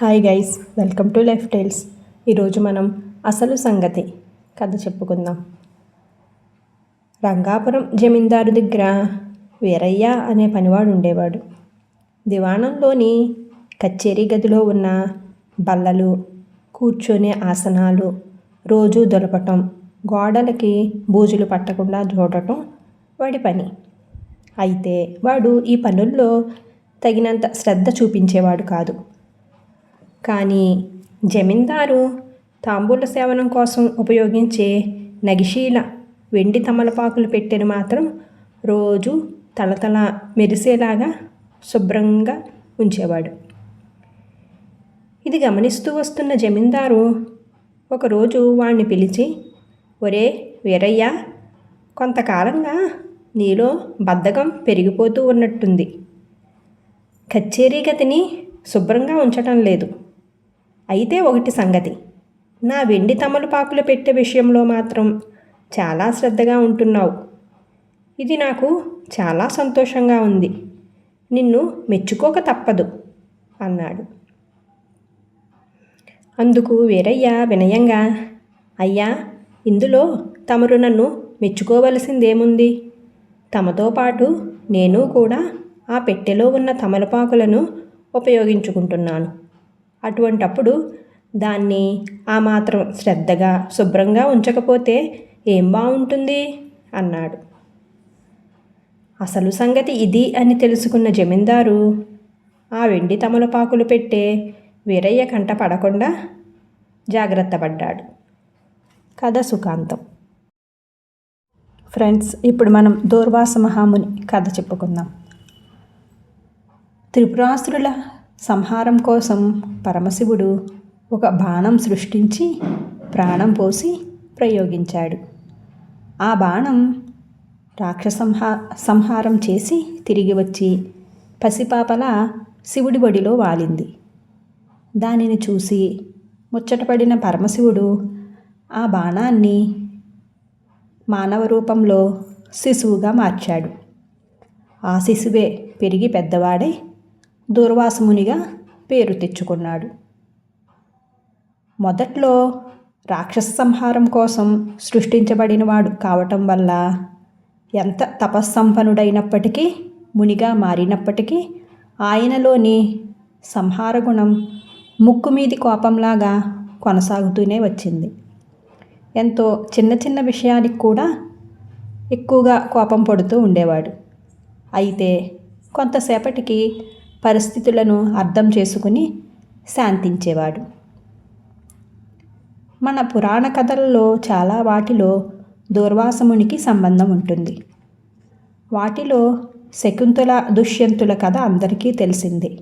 Hi guys welcome to lifestyles ఈరోజు మనం అసలు సంగతి కథ చెప్పుకుందాం. రంగాపురం జమీందారు దగ్గర వీరయ్య అనే పనివాడు ఉండేవాడు. దివాణంలోని కచేరీ గదిలో ఉన్న బల్లలు కూర్చొనే ఆసనాలు రోజు దొలపటం గోడలకి బూజులు పట్టకుండా చూడటం వాడి పని. అయితే వాడు ఈ పనుల్లో తగినంత శ్రద్ధ చూపించేవాడు కాదు. కానీ జమీందారు తాంబూల సేవనం కోసం ఉపయోగించే నగిశీల వెండి తమలపాకులు పెట్టెను మాత్రం రోజు తలతల మెరిసేలాగా శుభ్రంగా ఉంచేవాడు. ఇది గమనిస్తూ వస్తున్న జమీందారు ఒకరోజు వాణ్ణి పిలిచి ఒరే వీరయ్య కొంతకాలంగా నీలో బద్ధకం పెరిగిపోతూ ఉన్నట్టుంది. కచేరీ గతిని శుభ్రంగా ఉంచటం లేదు. అయితే ఒకటి సంగతి. నా వెండి తమలపాకులు పెట్టే విషయంలో మాత్రం చాలా శ్రద్ధగా ఉంటున్నావు. ఇది నాకు చాలా సంతోషంగా ఉంది. నిన్ను మెచ్చుకోక తప్పదు అన్నాడు. అందుకు వీరయ్య వినయంగా అయ్యా ఇందులో తమరు నన్ను మెచ్చుకోవలసిందేముంది? తమతో పాటు నేను కూడా ఆ పెట్టెలో ఉన్న తమలపాకులను ఉపయోగించుకుంటున్నాను. అటువంటప్పుడు దాన్ని ఆ మాత్రం శ్రద్ధగా శుభ్రంగా ఉంచకపోతే ఏం బాగుంటుంది అన్నాడు. అసలు సంగతి ఇది అని తెలుసుకున్న జమీందారు ఆ వెండి తమలపాకులు పెట్టే వీరయ్య కంట పడకుండా జాగ్రత్త పడ్డాడు కథ సుఖాంతం. ఫ్రెండ్స్ ఇప్పుడు మనం దూర్వాస మహాముని కథ చెప్పుకుందాం. త్రిపురాసురుల సంహారం కోసం పరమశివుడు ఒక బాణం సృష్టించి ప్రాణం పోసి ప్రయోగించాడు. ఆ బాణం రాక్షసంహా సంహారం చేసి తిరిగి వచ్చి పసిపాపల శివుడి బడిలో వాలింది. దానిని చూసి ముచ్చటపడిన పరమశివుడు ఆ బాణాన్ని మానవ రూపంలో శిశువుగా మార్చాడు. ఆ శిశువే పెరిగి పెద్దవాడై దూర్వాసమునిగా పేరు తెచ్చుకున్నాడు. మొదట్లో రాక్షస సంహారం కోసం సృష్టించబడినవాడు కావటం వల్ల ఎంత తపస్సంపన్నుడైనప్పటికీ మునిగా మారినప్పటికీ ఆయనలోని సంహార గుణం ముక్కు మీది కోపంలాగా కొనసాగుతూనే వచ్చింది. ఎంతో చిన్న చిన్న విషయానికి కూడా ఎక్కువగా కోపం పడుతూ ఉండేవాడు. అయితే కొంతసేపటికి పరిస్థితులను అర్థం చేసుకుని శాంతించేవాడు. మన పురాణ కథలలో చాలా వాటిలో దూర్వాసమునికి సంబంధం ఉంటుంది. వాటిలో శకుంతల దుష్యంతుల కథ అందరికీ తెలిసిందే.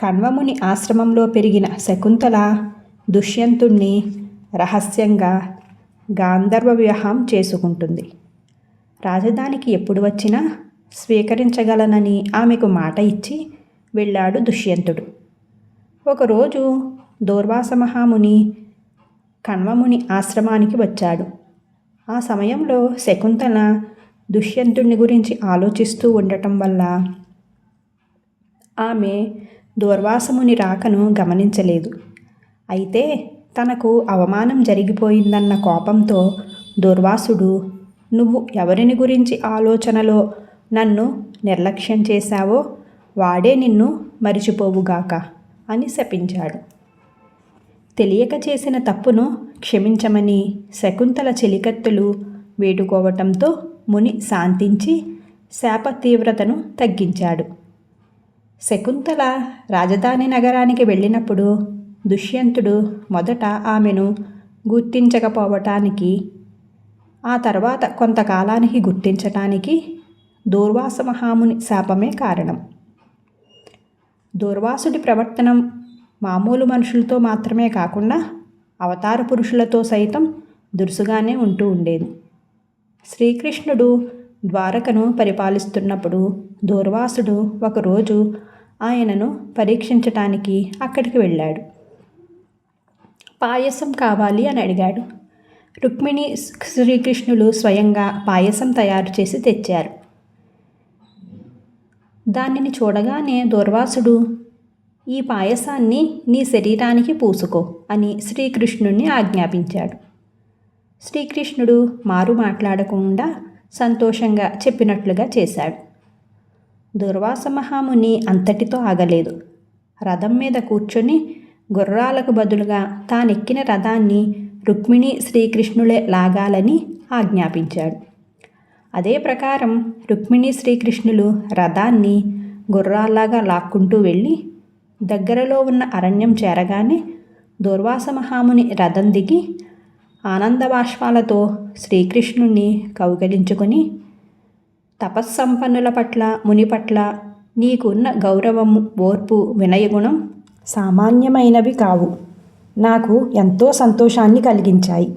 కణ్వముని ఆశ్రమంలో పెరిగిన శకుంతల దుష్యంతుణ్ణి రహస్యంగా గాంధర్వ వివాహం చేసుకుంటుంది. రాజధానికి ఎప్పుడు వచ్చినా స్వీకరించగలనని ఆమెకు మాట ఇచ్చి వెళ్ళాడు దుష్యంతుడు. ఒకరోజు దూర్వాస మహాముని కణ్వముని ఆశ్రమానికి వచ్చాడు. ఆ సమయంలో శకుంతల దుష్యంతుడిని గురించి ఆలోచిస్తూ ఉండటం వల్ల ఆమె దూర్వాసముని రాకను గమనించలేదు. అయితే తనకు అవమానం జరిగిపోయిందన్న కోపంతో దుర్వాసుడు నువ్వు ఎవరిని గురించి ఆలోచనలో నన్ను నిర్లక్ష్యం చేశావో వాడే నిన్ను మరిచిపోవుగాక అని శపించాడు. తెలియక చేసిన తప్పును క్షమించమని శకుంతల చెలికత్తులు వేడుకోవటంతో ముని శాంతించి శాప తీవ్రతను తగ్గించాడు. శకుంతల రాజధాని నగరానికి వెళ్ళినప్పుడు దుష్యంతుడు మొదట ఆమెను గుర్తించకపోవటానికి ఆ తర్వాత కొంతకాలానికి గుర్తించటానికి దూర్వాస మహాముని శాపమే కారణం. దూర్వాసుడి ప్రవర్తనం మామూలు మనుషులతో మాత్రమే కాకుండా అవతార పురుషులతో సైతం దురుసుగానే ఉంటూ ఉండేది. శ్రీకృష్ణుడు ద్వారకను పరిపాలిస్తున్నప్పుడు దూర్వాసుడు ఒకరోజు ఆయనను పరీక్షించటానికి అక్కడికి వెళ్ళాడు. పాయసం కావాలి అని అడిగాడు. రుక్మిణి శ్రీకృష్ణులు స్వయంగా పాయసం తయారు చేసి తెచ్చారు. దానిని చూడగానే దూర్వాసుడు. ఈ పాయసాన్ని నీ శరీరానికి పూసుకో అని శ్రీకృష్ణుణ్ణి ఆజ్ఞాపించాడు. శ్రీకృష్ణుడు మారు మాట్లాడకుండా సంతోషంగా చెప్పినట్లుగా చేశాడు. దుర్వాస మహాముని అంతటితో ఆగలేదు. రథం మీద కూర్చొని గుర్రాలకు బదులుగా తానెక్కిన రథాన్ని రుక్మిణి శ్రీకృష్ణులే లాగాలని ఆజ్ఞాపించాడు. అదే ప్రకారం రుక్మిణి శ్రీకృష్ణులు రథాన్ని గుర్రాల్లాగా లాక్కుంటూ వెళ్ళి దగ్గరలో ఉన్న అరణ్యం చేరగానే దుర్వాస మహాముని రథం దిగి ఆనందబాష్పాలతో శ్రీకృష్ణుణ్ణి కౌగలించుకొని తపస్సంపన్నుల పట్ల ముని పట్ల నీకున్న గౌరవం ఓర్పు వినయగుణం సామాన్యమైనవి కావు. నాకు ఎంతో సంతోషాన్ని కలిగించాయి.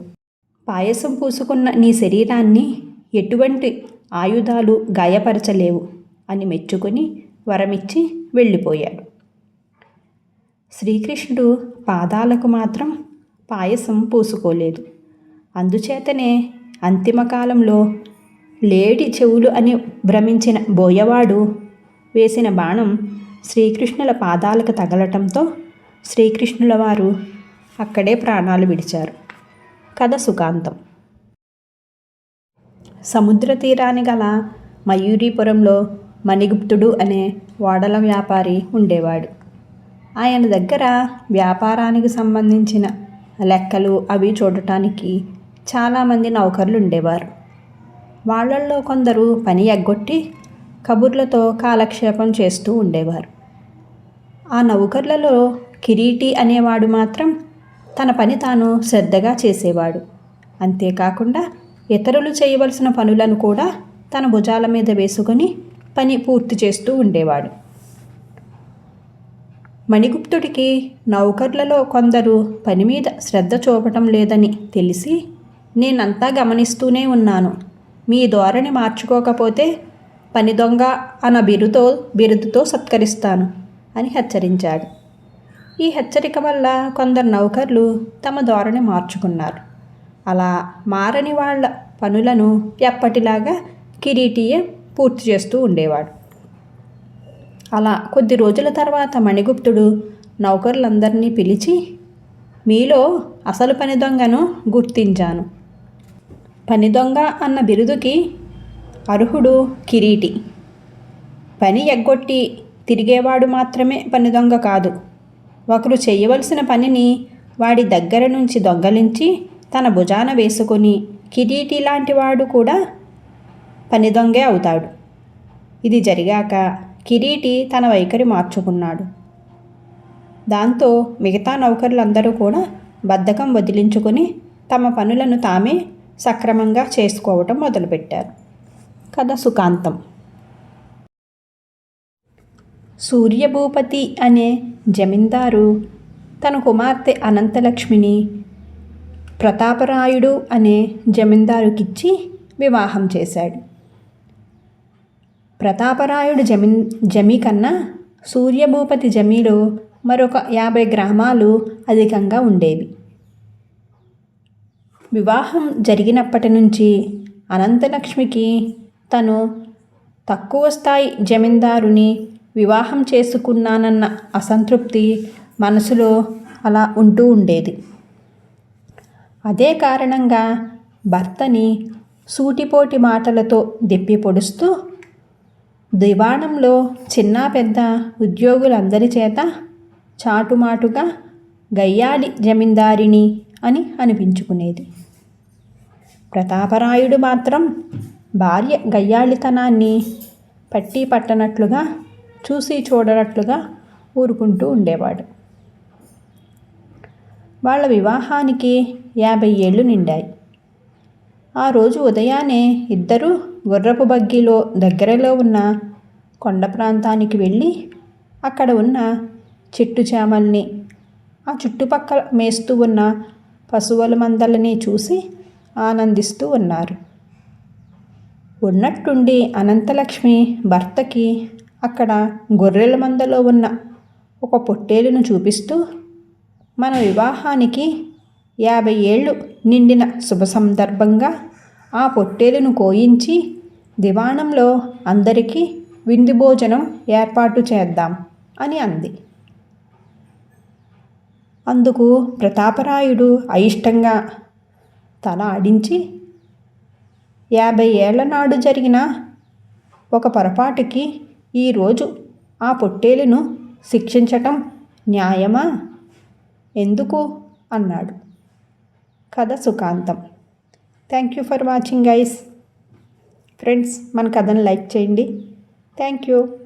పాయసం పూసుకున్న నీ శరీరాన్ని ఎటువంటి ఆయుధాలు గాయపరచలేవు అని మెచ్చుకొని వరమిచ్చి వెళ్ళిపోయాడు. శ్రీకృష్ణుడు పాదాలకు మాత్రం పాయసం పూసుకోలేదు. అందుచేతనే అంతిమ కాలంలో లేడి చెవులు అని భ్రమించిన బోయవాడు వేసిన బాణం శ్రీకృష్ణుల పాదాలకు తగలటంతో శ్రీకృష్ణుల వారు అక్కడే ప్రాణాలు విడిచారు. కథ సుఖాంతం. సముద్ర తీరాన్ని గల మయూరీపురంలో మణిగుప్తుడు అనే ఓడల వ్యాపారి ఉండేవాడు. ఆయన దగ్గర వ్యాపారానికి సంబంధించిన లెక్కలు అవి చూడటానికి చాలామంది నౌకర్లు ఉండేవారు వాళ్ళల్లో కొందరు పని ఎగ్గొట్టి కబుర్లతో కాలక్షేపం చేస్తూ ఉండేవారు. ఆ నౌకర్లలో కిరీటి అనేవాడు మాత్రం తన పని తాను శ్రద్ధగా చేసేవాడు. అంతేకాకుండా ఇతరులు చేయవలసిన పనులను కూడా తన భుజాల మీద వేసుకొని పని పూర్తి చేస్తూ ఉండేవాడు. మణిగుప్తుడికి నౌకర్లలో కొందరు పని మీద శ్రద్ధ చూపటం లేదని తెలిసి నేనంతా గమనిస్తూనే ఉన్నాను. మీ ధోరణి మార్చుకోకపోతే పని దొంగ అన్న బిరుతో బిరుదుతో సత్కరిస్తాను అని హెచ్చరించాడు. ఈ హెచ్చరిక వల్ల కొందరు నౌకర్లు తమ ధోరణి మార్చుకున్నారు. అలా మారని వాళ్ళ పనులను ఎప్పటిలాగా కిరీటియే పూర్తి చేస్తూ ఉండేవాడు. అలా కొద్ది రోజుల తర్వాత మణిగుప్తుడు నౌకర్లందరినీ పిలిచి మీలో అసలు పని దొంగను గుర్తించాను. పని దొంగ అన్న బిరుదుకి అర్హుడు కిరీటి. పని ఎగ్గొట్టి తిరిగేవాడు మాత్రమే పని దొంగ కాదు. ఒకరు చేయవలసిన పనిని వాడి దగ్గర నుంచి దొంగలించి తన భుజాన వేసుకొని కిరీటి లాంటి వాడు కూడా పని దొంగే అవుతాడు. ఇది జరిగాక కిరీటి తన వైఖరి మార్చుకున్నాడు. దాంతో మిగతా నౌకరులందరూ కూడా బద్ధకం వదిలించుకొని తమ పనులను తామే సక్రమంగా చేసుకోవటం మొదలుపెట్టారు. కథ సుఖాంతం. సూర్యభూపతి అనే జమీందారు తన కుమార్తె అనంతలక్ష్మిని ప్రతాపరాయుడు అనే జమీందారుకిచ్చి వివాహం చేశాడు. ప్రతాపరాయుడు జమీ జమీ కన్నా సూర్యభూపతి జమీలో మరొక యాభై గ్రామాలు అధికంగా ఉండేవి. వివాహం జరిగినప్పటి నుంచి అనంతలక్ష్మికి తను తక్కువ స్థాయి జమీందారుని వివాహం చేసుకున్నానన్న అసంతృప్తి మనసులో అలా ఉంటూ ఉండేది. అదే కారణంగా భర్తని సూటిపోటి మాటలతో దెప్పి పొడుస్తూ దివాణంలో చిన్న పెద్ద ఉద్యోగులందరి చేత చాటుమాటుగా గయ్యాలి జమీందారిని అని అనిపించుకునేది. ప్రతాపరాయుడు మాత్రం భార్య గయ్యాళితనాన్ని పట్టి పట్టనట్లుగా చూసి చూడనట్లుగా ఊరుకుంటూ ఉండేవాడు. వాళ్ళ వివాహానికి యాభై ఏళ్ళు నిండాయి. ఆ రోజు ఉదయాన్నే ఇద్దరూ గుర్రపు బగ్గీలో దగ్గరలో ఉన్న కొండ ప్రాంతానికి వెళ్ళి అక్కడ ఉన్న చెట్టు చేమల్ని ఆ చుట్టుపక్కల మేస్తూ ఉన్న పశువుల మందలని చూసి ఆనందిస్తూ ఉన్నారు. ఉన్నట్టుండి అనంతలక్ష్మి భర్తకి అక్కడ గొర్రెల మందలో ఉన్న ఒక పొట్టేలును చూపిస్తూ మన వివాహానికి యాభై ఏళ్ళు నిండిన శుభ సందర్భంగా ఆ పొట్టేలును కోయించి దివాణంలో అందరికీ విందు భోజనం ఏర్పాటు చేద్దాం అని అంది. అందుకు ప్రతాపరాయుడు అయిష్టంగా తల ఆడించి యాభై ఏళ్ళ నాడు జరిగిన ఒక పొరపాటుకి ఈరోజు ఆ పొట్టేలును శిక్షించటం న్యాయమా? ఎందుకు? అన్నాడు. కథ సుఖాంతం. Thank you for watching guys friends మన కథను లైక్ చేయండి. Thank you